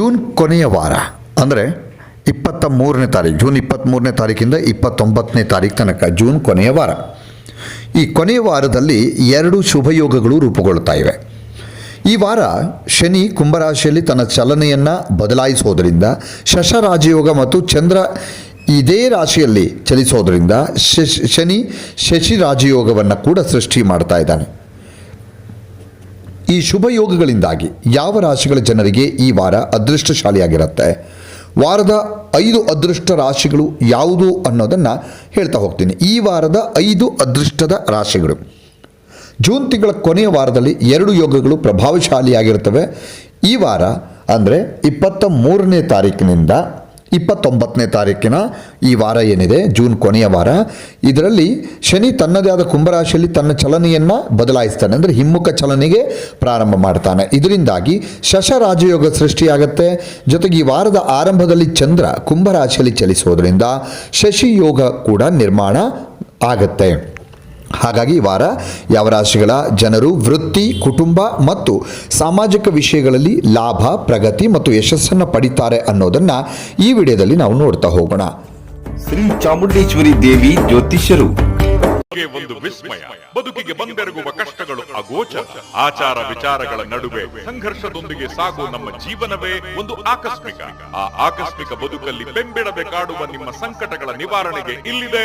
June ಕೊನೆಯ ವಾರ, ಅಂದರೆ ಇಪ್ಪತ್ತ ಮೂರನೇ ತಾರೀಕು ಜೂನ್ ಇಪ್ಪತ್ತ್ಮೂರನೇ ತಾರೀಕಿಂದ ಇಪ್ಪತ್ತೊಂಬತ್ತನೇ ತಾರೀಕು ತನಕ, ಜೂನ್ ಕೊನೆಯ ವಾರ. ಈ ಕೊನೆಯ ವಾರದಲ್ಲಿ ಎರಡು ಶುಭಯೋಗಗಳು ರೂಪುಗೊಳ್ತಾ ಇವೆ. ಈ ವಾರ ಶನಿ ಕುಂಭರಾಶಿಯಲ್ಲಿ ತನ್ನ ಚಲನೆಯನ್ನು ಬದಲಾಯಿಸೋದರಿಂದ, ಶಶರಾಜಯೋಗ ಮತ್ತು ಚಂದ್ರ ಇದೇ ರಾಶಿಯಲ್ಲಿ ಚಲಿಸೋದರಿಂದ ಶಶ್, ಶನಿ ಶಶಿ ರಾಜಯೋಗವನ್ನು ಕೂಡ ಸೃಷ್ಟಿ ಮಾಡ್ತಾ ಇದ್ದಾನೆ. ಈ ಶುಭ ಯೋಗಗಳಿಂದಾಗಿ ಯಾವ ರಾಶಿಗಳ ಜನರಿಗೆ ಈ ವಾರ ಅದೃಷ್ಟಶಾಲಿಯಾಗಿರುತ್ತೆ? ವಾರದ ಐದು ಅದೃಷ್ಟ ರಾಶಿಗಳು ಯಾವುದು ಅನ್ನೋದನ್ನು ಹೇಳ್ತಾ ಹೋಗ್ತೀನಿ. ಈ ವಾರದ ಐದು ಅದೃಷ್ಟದ ರಾಶಿಗಳು. ಜೂನ್ ತಿಂಗಳ ಕೊನೆಯ ವಾರದಲ್ಲಿ ಎರಡು ಯೋಗಗಳು ಪ್ರಭಾವಶಾಲಿಯಾಗಿರುತ್ತವೆ. ಈ ವಾರ ಅಂದರೆ ಇಪ್ಪತ್ತ ಮೂರನೇ ತಾರೀಕಿನಿಂದ ಇಪ್ಪತ್ತೊಂಬತ್ತನೇ ತಾರೀಕಿನ ಈ ವಾರ ಏನಿದೆ? ಜೂನ್ ಕೊನೆಯ ವಾರ. ಇದರಲ್ಲಿ ಶನಿ ತನ್ನದೇ ಆದ ಕುಂಭರಾಶಿಯಲ್ಲಿ ತನ್ನ ಚಲನೆಯನ್ನು ಬದಲಾಯಿಸ್ತಾನೆ, ಅಂದರೆ ಹಿಮ್ಮುಖ ಚಲನೆಗೆ ಪ್ರಾರಂಭ ಮಾಡ್ತಾನೆ. ಇದರಿಂದಾಗಿ ಶಶ ರಾಜಯೋಗ ಸೃಷ್ಟಿಯಾಗತ್ತೆ. ಜೊತೆಗೆ ಈ ವಾರದ ಆರಂಭದಲ್ಲಿ ಚಂದ್ರ ಕುಂಭರಾಶಿಯಲ್ಲಿ ಚಲಿಸುವುದರಿಂದ ಶಶಿಯೋಗ ಕೂಡ ನಿರ್ಮಾಣ ಆಗತ್ತೆ. ಹಾಗಾಗಿ ಈ ವಾರ ಯಾವ ರಾಶಿಗಳ ಜನರು ವೃತ್ತಿ ಕುಟುಂಬ ಮತ್ತು ಸಾಮಾಜಿಕ ವಿಷಯಗಳಲ್ಲಿ ಲಾಭ ಪ್ರಗತಿ ಮತ್ತು ಯಶಸ್ಸನ್ನು ಪಡಿತಾರೆ ಅನ್ನೋದನ್ನು ಈ ವಿಡಿಯೋದಲ್ಲಿ ನಾವು ನೋಡ್ತಾ ಹೋಗೋಣ. ಶ್ರೀ ಚಾಮುಂಡೇಶ್ವರಿ ದೇವಿ ಜ್ಯೋತಿಷ್ಯರು. ಒಂದು ವಿಸ್ಮಯ ಬದುಕಿಗೆ ಬಂದೆರಗುವ ಕಷ್ಟಗಳು ಅಗೋಚರ. ಆಚಾರ ವಿಚಾರಗಳ ನಡುವೆ ಸಂಘರ್ಷದೊಂದಿಗೆ ಸಾಗುವ ನಮ್ಮ ಜೀವನವೇ ಒಂದು ಆಕಸ್ಮಿಕ. ಆ ಆಕಸ್ಮಿಕ ಬದುಕಲ್ಲಿ ಬೆಂಬಿಡಬೇಕಾಡುವ ನಿಮ್ಮ ಸಂಕಟಗಳ ನಿವಾರಣೆಗೆ ಇಲ್ಲಿದೆ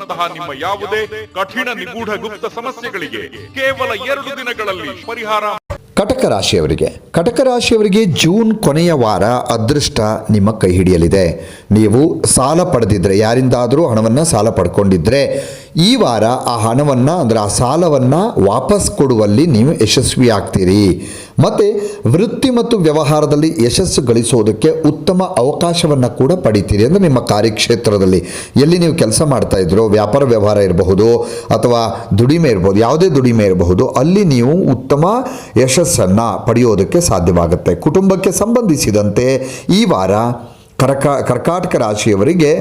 ವಶೀಕರಣದಂತಹ ನಿಮ್ಮ ಯಾವುದೇ ಕಠಿಣ ನಿಗೂಢ ಗುಪ್ತ ಸಮಸ್ಯೆಗಳಿಗೆ ಕೇವಲ ಎರಡು ದಿನಗಳಲ್ಲಿ ಪರಿಹಾರ ಕಟಕ ರಾಶಿಯವರಿಗೆ. ಕಟಕ ರಾಶಿಯವರಿಗೆ ಜೂನ್ ಕೊನೆಯ ವಾರ ಅದೃಷ್ಟ ನಿಮ್ಮ ಕೈ ಹಿಡಿಯಲಿದೆ. ನೀವು ಸಾಲ ಪಡೆದಿದ್ರೆ, ಯಾರಿಂದಾದರೂ ಹಣವನ್ನು ಸಾಲ ಪಡ್ಕೊಂಡಿದ್ದರೆ ಈ ವಾರ ಆ ಹಣವನ್ನು, ಅಂದರೆ ಆ ಸಾಲವನ್ನು ವಾಪಸ್ ಕೊಡುವಲ್ಲಿ ನೀವು ಯಶಸ್ವಿ ಆಗ್ತೀರಿ ಮತ್ತು ವೃತ್ತಿ ಮತ್ತು ವ್ಯವಹಾರದಲ್ಲಿ ಯಶಸ್ಸು ಗಳಿಸೋದಕ್ಕೆ ಉತ್ತಮ ಅವಕಾಶವನ್ನು ಕೂಡ ಪಡಿತೀರಿ ಅಂದರೆ ನಿಮ್ಮ ಕಾರ್ಯಕ್ಷೇತ್ರದಲ್ಲಿ. ಎಲ್ಲಿ ನೀವು ಕೆಲಸ ಮಾಡ್ತಾ ಇದ್ರೋ, ವ್ಯಾಪಾರ ವ್ಯವಹಾರ ಇರಬಹುದು, ಅಥವಾ ದುಡಿಮೆ ಇರಬಹುದು ಯಾವುದೇ ದುಡಿಮೆ ಇರಬಹುದು, ಅಲ್ಲಿ ನೀವು ಉತ್ತಮ ಯಶಸ್ಸನ್ನು ಪಡೆಯೋದಕ್ಕೆ ಸಾಧ್ಯವಾಗುತ್ತೆ. ಕುಟುಂಬಕ್ಕೆ ಸಂಬಂಧಿಸಿದಂತೆ ಈ ವಾರ ಕರ್ಕ ಕರ್ಕಾಟಕ ರಾಶಿಯವರಿಗೆ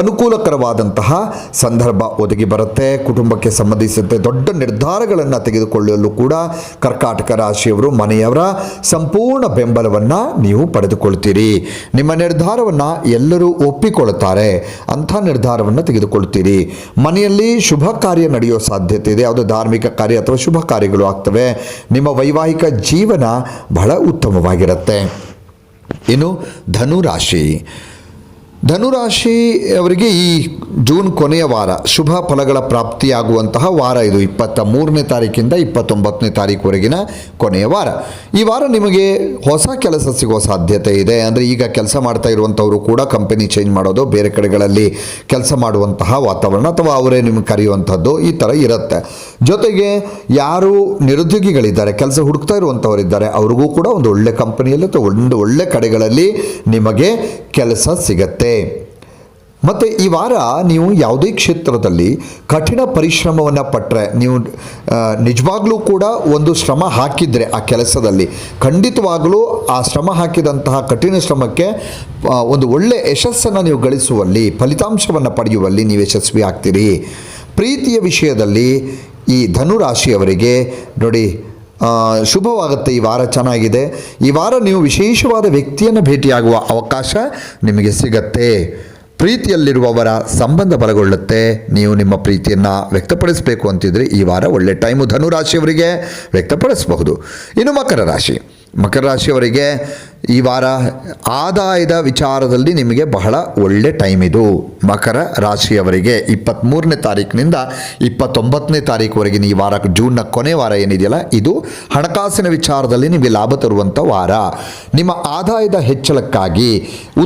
ಅನುಕೂಲಕರವಾದಂತಹ ಸಂದರ್ಭ ಒದಗಿ ಬರುತ್ತೆ. ಕುಟುಂಬಕ್ಕೆ ಸಂಬಂಧಿಸಿದಂತೆ ದೊಡ್ಡ ನಿರ್ಧಾರಗಳನ್ನು ತೆಗೆದುಕೊಳ್ಳಲು ಕೂಡ ಕರ್ಕಾಟಕ ರಾಶಿಯವರು ಮನೆಯವರ ಸಂಪೂರ್ಣ ಬೆಂಬಲವನ್ನು ನೀವು ಪಡೆದುಕೊಳ್ತೀರಿ. ನಿಮ್ಮ ನಿರ್ಧಾರವನ್ನು ಎಲ್ಲರೂ ಒಪ್ಪಿಕೊಳ್ಳುತ್ತಾರೆ. ಅಂಥ ನಿರ್ಧಾರವನ್ನು ತೆಗೆದುಕೊಳ್ತೀರಿ. ಮನೆಯಲ್ಲಿ ಶುಭ ಕಾರ್ಯ ನಡೆಯೋ ಸಾಧ್ಯತೆ ಇದೆ. ಯಾವುದೋ ಧಾರ್ಮಿಕ ಕಾರ್ಯ ಅಥವಾ ಶುಭ ಕಾರ್ಯಗಳು ಆಗ್ತವೆ. ನಿಮ್ಮ ವೈವಾಹಿಕ ಜೀವನ ಬಹಳ ಉತ್ತಮವಾಗಿರುತ್ತೆ. ಇನ್ನು ಧನುರಾಶಿ ಧನುರಾಶಿ ಅವರಿಗೆ ಈ ಜೂನ್ ಕೊನೆಯ ವಾರ ಶುಭ ಫಲಗಳ ಪ್ರಾಪ್ತಿಯಾಗುವಂತಹ ವಾರ ಇದು. ಇಪ್ಪತ್ತ ಮೂರನೇ ತಾರೀಕಿಂದ ಇಪ್ಪತ್ತೊಂಬತ್ತನೇ ತಾರೀಕುವರೆಗಿನ ಕೊನೆಯ ವಾರ. ಈ ವಾರ ನಿಮಗೆ ಹೊಸ ಕೆಲಸ ಸಿಗೋ ಸಾಧ್ಯತೆ ಇದೆ. ಅಂದರೆ ಈಗ ಕೆಲಸ ಮಾಡ್ತಾ ಇರುವಂಥವರು ಕೂಡ ಕಂಪನಿ ಚೇಂಜ್ ಮಾಡೋದು, ಬೇರೆ ಕಡೆಗಳಲ್ಲಿ ಕೆಲಸ ಮಾಡುವಂತಹ ವಾತಾವರಣ ಅಥವಾ ಅವರೇ ನಿಮ್ಗೆ ಕರೆಯುವಂಥದ್ದು ಈ ಥರ ಇರುತ್ತೆ. ಜೊತೆಗೆ ಯಾರು ನಿರುದ್ಯೋಗಿಗಳಿದ್ದಾರೆ, ಕೆಲಸ ಹುಡುಕ್ತಾ ಇರುವಂಥವರಿದ್ದಾರೆ, ಅವ್ರಿಗೂ ಕೂಡ ಒಂದು ಒಳ್ಳೆ ಕಂಪನಿಯಲ್ಲಿ ಅಥವಾ ಒಂದು ಒಳ್ಳೆ ಕಡೆಗಳಲ್ಲಿ ನಿಮಗೆ ಕೆಲಸ ಸಿಗತ್ತೆ. ಮತ್ತು ಈ ವಾರ ನೀವು ಯಾವುದೇ ಕ್ಷೇತ್ರದಲ್ಲಿ ಕಠಿಣ ಪರಿಶ್ರಮವನ್ನು ಪಟ್ಟರೆ ನೀವು ನಿಜವಾಗ್ಲೂ ಕೂಡ ಒಂದು ಶ್ರಮ ಹಾಕಿದರೆ ಆ ಕೆಲಸದಲ್ಲಿ, ಖಂಡಿತವಾಗಲೂ ಆ ಶ್ರಮ ಹಾಕಿದಂತಹ ಕಠಿಣ ಶ್ರಮಕ್ಕೆ ಒಂದು ಒಳ್ಳೆಯ ಯಶಸ್ಸನ್ನು ನೀವು ಗಳಿಸುವಲ್ಲಿ, ಫಲಿತಾಂಶವನ್ನು ಪಡೆಯುವಲ್ಲಿ ನೀವು ಯಶಸ್ವಿ ಆಗ್ತೀರಿ. ಪ್ರೀತಿಯ ವಿಷಯದಲ್ಲಿ ಈ ಧನುರಾಶಿಯವರಿಗೆ ನೋಡಿ ಶುಭವಾಗುತ್ತೆ. ಈ ವಾರ ಚೆನ್ನಾಗಿದೆ. ಈ ವಾರ ನೀವು ವಿಶೇಷವಾದ ವ್ಯಕ್ತಿಯನ್ನು ಭೇಟಿಯಾಗುವ ಅವಕಾಶ ನಿಮಗೆ ಸಿಗತ್ತೆ. ಪ್ರೀತಿಯಲ್ಲಿರುವವರ ಸಂಬಂಧ ಬಲಗೊಳ್ಳುತ್ತೆ. ನೀವು ನಿಮ್ಮ ಪ್ರೀತಿಯನ್ನು ವ್ಯಕ್ತಪಡಿಸಬೇಕು ಅಂತಿದ್ರೆ ಈ ವಾರ ಒಳ್ಳೆ ಟೈಮು ಧನುರಾಶಿಯವರಿಗೆ ವ್ಯಕ್ತಪಡಿಸಬಹುದು. ಇನ್ನು ಮಕರ ರಾಶಿ. ಮಕರ ರಾಶಿಯವರಿಗೆ ಈ ವಾರ ಆದಾಯದ ವಿಚಾರದಲ್ಲಿ ನಿಮಗೆ ಬಹಳ ಒಳ್ಳೆ ಟೈಮ್ ಇದು. ಮಕರ ರಾಶಿಯವರಿಗೆ ಇಪ್ಪತ್ತ್ಮೂರನೇ ತಾರೀಕಿನಿಂದ ಇಪ್ಪತ್ತೊಂಬತ್ತನೇ ತಾರೀಕುವರೆಗಿನ ಈ ವಾರ, ಜೂನ್ನ ಕೊನೆ ವಾರ ಏನಿದೆಯಲ್ಲ, ಇದು ಹಣಕಾಸಿನ ವಿಚಾರದಲ್ಲಿ ನಿಮಗೆ ಲಾಭ ತರುವಂಥ ವಾರ. ನಿಮ್ಮ ಆದಾಯದ ಹೆಚ್ಚಳಕ್ಕಾಗಿ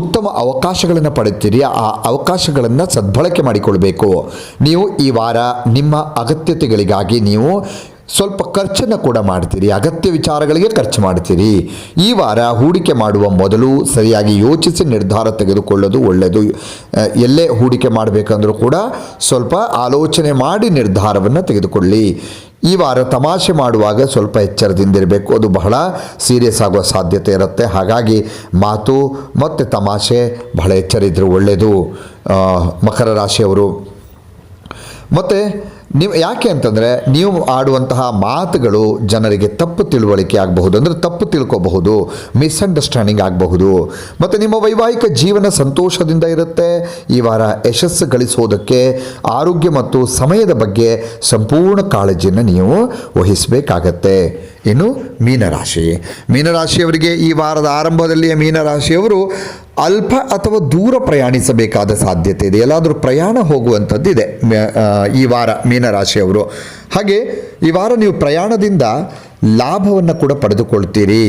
ಉತ್ತಮ ಅವಕಾಶಗಳನ್ನು ಪಡೆಯುತ್ತೀರಿ ಆ ಅವಕಾಶಗಳನ್ನು ಸದ್ಬಳಕೆ ಮಾಡಿಕೊಳ್ಬೇಕು. ನೀವು ಈ ವಾರ ನಿಮ್ಮ ಅಗತ್ಯತೆಗಳಿಗಾಗಿ ನೀವು ಸ್ವಲ್ಪ ಖರ್ಚನ್ನು ಕೂಡ ಮಾಡ್ತೀರಿ, ಅಗತ್ಯ ವಿಚಾರಗಳಿಗೆ ಖರ್ಚು ಮಾಡ್ತೀರಿ. ಈ ವಾರ ಹೂಡಿಕೆ ಮಾಡುವ ಮೊದಲು ಸರಿಯಾಗಿ ಯೋಚಿಸಿ ನಿರ್ಧಾರ ತೆಗೆದುಕೊಳ್ಳೋದು ಒಳ್ಳೆಯದು. ಎಲ್ಲೇ ಹೂಡಿಕೆ ಮಾಡಬೇಕಂದ್ರೂ ಕೂಡ ಸ್ವಲ್ಪ ಆಲೋಚನೆ ಮಾಡಿ ನಿರ್ಧಾರವನ್ನು ತೆಗೆದುಕೊಳ್ಳಿ. ಈ ವಾರ ತಮಾಷೆ ಮಾಡುವಾಗ ಸ್ವಲ್ಪ ಎಚ್ಚರದಿಂದಿರಬೇಕು. ಅದು ಬಹಳ ಸೀರಿಯಸ್ ಆಗುವ ಸಾಧ್ಯತೆ ಇರುತ್ತೆ. ಹಾಗಾಗಿ ಮಾತು ಮತ್ತು ತಮಾಷೆ ಬಹಳ ಎಚ್ಚರ ಇದ್ದರೆ ಒಳ್ಳೆಯದು ಮಕರ ರಾಶಿಯವರು. ಮತ್ತು ನೀವು ಯಾಕೆ ಅಂತಂದರೆ ನೀವು ಆಡುವಂತಹ ಮಾತುಗಳು ಜನರಿಗೆ ತಪ್ಪು ತಿಳುವಳಿಕೆ ಆಗಬಹುದು, ಅಂದರೆ ತಪ್ಪು ತಿಳ್ಕೋಬಹುದು ಮಿಸ್ಅಂಡರ್ಸ್ಟ್ಯಾಂಡಿಂಗ್ ಆಗಬಹುದು. ಮತ್ತು ನಿಮ್ಮ ವೈವಾಹಿಕ ಜೀವನ ಸಂತೋಷದಿಂದ ಇರುತ್ತೆ. ಈ ವಾರ ಯಶಸ್ಸು ಗಳಿಸೋದಕ್ಕೆ, ಆರೋಗ್ಯ ಮತ್ತು ಸಮಯದ ಬಗ್ಗೆ ಸಂಪೂರ್ಣ ಕಾಳಜಿಯನ್ನು ನೀವು ವಹಿಸಬೇಕಾಗತ್ತೆ. ಇನ್ನು ಮೀನರಾಶಿ. ಮೀನರಾಶಿಯವರಿಗೆ ಈ ವಾರದ ಆರಂಭದಲ್ಲಿಯೇ ಮೀನರಾಶಿಯವರು ಅಲ್ಪ ಅಥವಾ ದೂರ ಪ್ರಯಾಣಿಸಬೇಕಾದ ಸಾಧ್ಯತೆ ಇದೆ. ಎಲ್ಲಾದರೂ ಪ್ರಯಾಣ ಹೋಗುವಂಥದ್ದಿದೆ ಈ ವಾರ ಮೀನರಾಶಿಯವರು. ಹಾಗೆ ಈ ವಾರ ನೀವು ಪ್ರಯಾಣದಿಂದ ಲಾಭವನ್ನು ಕೂಡ ಪಡೆದುಕೊಳ್ತೀರಿ.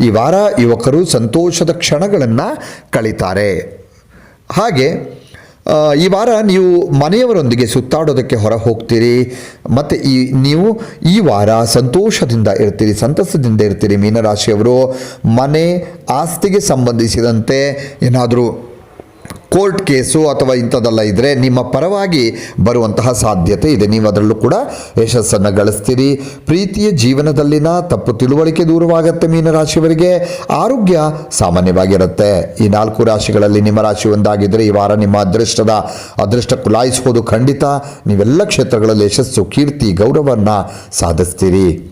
ಈ ವಾರ ಯುವಕರು ಸಂತೋಷದ ಕ್ಷಣಗಳನ್ನು ಕಳೀತಾರೆ. ಹಾಗೆ ಈ ವಾರ ನೀವು ಮನೆಯವರೊಂದಿಗೆ ಸುತ್ತಾಡೋದಕ್ಕೆ ಹೊರ ಹೋಗ್ತೀರಿ ಮತ್ತು ಈ ನೀವು ಈ ವಾರ ಸಂತೋಷದಿಂದ ಇರ್ತೀರಿ, ಸಂತಸದಿಂದ ಇರ್ತೀರಿ ಮೀನರಾಶಿಯವರು. ಮನೆ ಆಸ್ತಿಗೆ ಸಂಬಂಧಿಸಿದಂತೆ ಏನಾದರೂ ಕೋರ್ಟ್ ಕೇಸು ಅಥವಾ ಇಂಥದ್ದೆಲ್ಲ ಇದ್ದರೆ ನಿಮ್ಮ ಪರವಾಗಿ ಬರುವಂತಹ ಸಾಧ್ಯತೆ ಇದೆ. ನೀವು ಅದರಲ್ಲೂ ಕೂಡ ಯಶಸ್ಸನ್ನು ಗಳಿಸ್ತೀರಿ. ಪ್ರೀತಿಯ ಜೀವನದಲ್ಲಿನ ತಪ್ಪು ತಿಳುವಳಿಕೆ ದೂರವಾಗುತ್ತೆ ಮೀನರಾಶಿಯವರಿಗೆ. ಆರೋಗ್ಯ ಸಾಮಾನ್ಯವಾಗಿರುತ್ತೆ. ಈ ನಾಲ್ಕು ರಾಶಿಗಳಲ್ಲಿ ನಿಮ್ಮ ರಾಶಿ ಒಂದಾಗಿದ್ದರೆ ಈ ವಾರ ನಿಮ್ಮ ಅದೃಷ್ಟದ ಅದೃಷ್ಟ ಕುಲಾಯಿಸುವುದು ಖಂಡಿತ. ನೀವೆಲ್ಲ ಕ್ಷೇತ್ರಗಳಲ್ಲಿ ಯಶಸ್ಸು, ಕೀರ್ತಿ ಗೌರವವನ್ನು ಸಾಧಿಸ್ತೀರಿ.